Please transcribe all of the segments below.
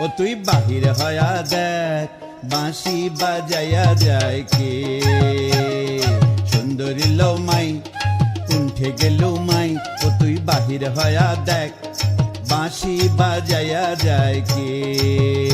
ও তুই বাহির হয়া দেখ, বাঁশি বাজাইয়া যায় কে? সুন্দরী লো মাই, কুণ্ঠে গেল মাই, ও তুই বাহির হয়া দেখ, বাঁশি বাজাইয়া যায় কে?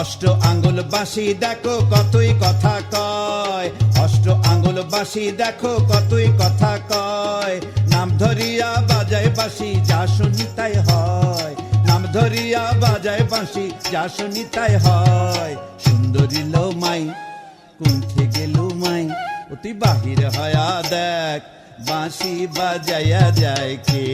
অষ্ট আঙ্গুল বাসি দেখো কতই কথা কয়। অষ্ট আঙ্গুল বাসি দেখো কতই কথা কয়। নাম ধরিয়া বাজায় বাসি যা শুনি তাই হয়। নাম ধরিয়া বাজায় বাসি যা শুনি তাই হয়। সুন্দরী লো মাই, কুণ্ঠে গেল মাই, অতি বাহির হয়া দেখ। বাঁশি বাজাইয়া যায় কে?